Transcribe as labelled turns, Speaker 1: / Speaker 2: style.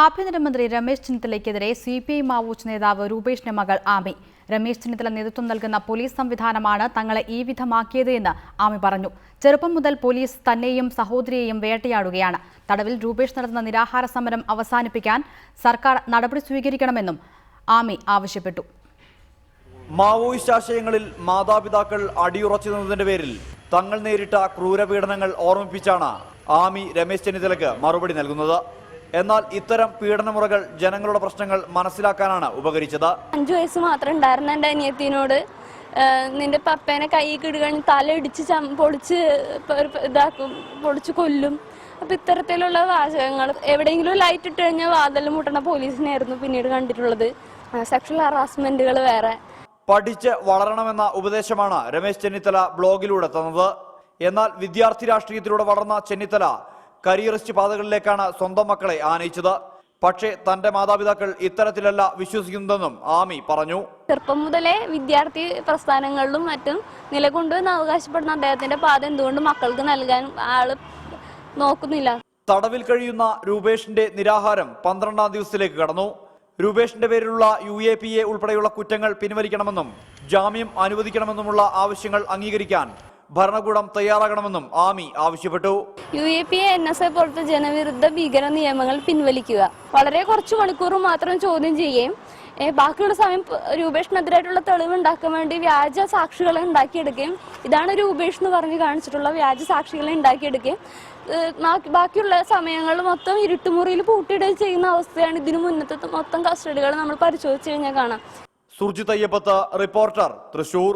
Speaker 1: ആഭ്യന്തരമന്ത്രി രമേശ് ചെന്നിത്തലയ്ക്കെതിരെ C P I മാവോച്ച് നേതാവ് രൂപേഷിന്റെ മകൾ ആമി. രമേശ് ചെന്നിത്തല നേതൃത്വം നൽകുന്ന പോലീസ് സംവിധാനമാണ് തങ്ങളെ ഈ വിധമാക്കിയത് എന്ന് ആമി പറഞ്ഞു. ചെറുപ്പം മുതൽ പോലീസ് തന്നെയും സഹോദരിയെയും വേട്ടയാടുകയാണ്. തടവിൽ രൂപേഷ് നടത്തുന്ന നിരാഹാര സമരം അവസാനിപ്പിക്കാൻ സർക്കാർ നടപടി സ്വീകരിക്കണമെന്നും ആമി ആവശ്യപ്പെട്ടു.
Speaker 2: മാവോയിസ്റ്റ് ആശയങ്ങളിൽ മാതാപിതാക്കൾ അടിയുറച്ചു നിന്നതിന്റെ പേരിൽ തങ്ങൾ നേരിട്ട ക്രൂരപീഡനങ്ങൾ ഓർമ്മിപ്പിച്ചാണ് ആമി രമേശ് ചെന്നിത്തലയ്ക്ക് മറുപടി നൽകുന്നത്. എന്നാൽ ഇത്തരം പീഡനമുറകൾ ജനങ്ങളുടെ പ്രശ്നങ്ങൾ മനസ്സിലാക്കാനാണ് ഉപകരിച്ചത്.
Speaker 3: അഞ്ചു വയസ്സ് മാത്രം ഉണ്ടായിരുന്ന എന്റെ അനിയത്തിനോട് നിന്റെ പപ്പേനെ കൈ കിടുകഴിഞ്ഞ് തല ഇടിച്ച് ചം പൊളിച്ച് ഇതാക്കും പൊളിച്ച് കൊല്ലും. അപ്പൊ ഇത്തരത്തിലുള്ള വാചകങ്ങൾ എവിടെയെങ്കിലും ലൈറ്റ് ഇട്ട് കഴിഞ്ഞാൽ വാതിൽ മുട്ടണ പോലീസിനെയായിരുന്നു പിന്നീട് കണ്ടിട്ടുള്ളത്. സെക്ഷൽ ഹറാസ്മെന്റുകൾ വേറെ.
Speaker 2: പഠിച്ച് വളരണമെന്ന ഉപദേശമാണ് രമേശ് ചെന്നിത്തല ബ്ലോഗിലൂടെ തന്നത്. എന്നാൽ വിദ്യാർത്ഥി രാഷ്ട്രീയത്തിലൂടെ വളർന്ന ചെന്നിത്തല കരിയറിസ്റ്റ് പാതകളിലേക്കാണ് സ്വന്തം മക്കളെ ആനയിച്ചത്. പക്ഷേ തന്റെ മാതാപിതാക്കൾ ഇത്തരത്തിലല്ല വിശ്വസിക്കുന്നതെന്നും ആമി പറഞ്ഞു.
Speaker 3: ചെറുപ്പം മുതലേ വിദ്യാർത്ഥി പ്രസ്ഥാനങ്ങളിലും മറ്റും നിലകൊണ്ടുവന്ന് അവകാശപ്പെടുന്ന അദ്ദേഹത്തിന്റെ പാത എന്തുകൊണ്ട് മക്കൾക്ക് നൽകാൻ ആൾ നോക്കുന്നില്ല?
Speaker 2: തടവിൽ കഴിയുന്ന രൂപേഷിന്റെ നിരാഹാരം പന്ത്രണ്ടാം ദിവസത്തിലേക്ക് കടന്നു. രൂപേഷിന്റെ പേരിലുള്ള യു എ പി എ ഉൾപ്പെടെയുള്ള കുറ്റങ്ങൾ പിൻവലിക്കണമെന്നും ജാമ്യം അനുവദിക്കണമെന്നുമുള്ള ആവശ്യങ്ങൾ അംഗീകരിക്കാൻ ഭരണകൂടം തയ്യാറാകണമെന്നും ആമി ആവശ്യപ്പെട്ടു.
Speaker 3: U A P N S A പോലത്തെ ജനവിരുദ്ധ ഭീകര നിയമങ്ങൾ പിൻവലിക്കുക. വളരെ കുറച്ച് മണിക്കൂർ മാത്രം ചോദ്യം ചെയ്യുകയും ബാക്കിയുള്ള സമയം രൂപേഷിനെതിരായിട്ടുള്ള തെളിവ് ഉണ്ടാക്കാൻ വേണ്ടി വ്യാജ സാക്ഷികളെ ഉണ്ടാക്കിയെടുക്കുകയും ഇതാണ് രൂപേഷ് എന്ന് പറഞ്ഞ് കാണിച്ചിട്ടുള്ള വ്യാജ സാക്ഷികളെ ഉണ്ടാക്കിയെടുക്കുകയും ബാക്കിയുള്ള സമയങ്ങൾ മൊത്തം ഇരുട്ടുമുറിയിൽ പൂട്ടിയിടുകയും ചെയ്യുന്ന അവസ്ഥയാണ് ഇതിനു മുന്നത്തെ മൊത്തം കസ്റ്റഡികൾ നമ്മൾ പരിശോധിച്ച് കഴിഞ്ഞാൽ കാണാം.
Speaker 2: സുർജിത് അയ്യപ്പത്ത് റിപ്പോർട്ടർ തൃശൂർ.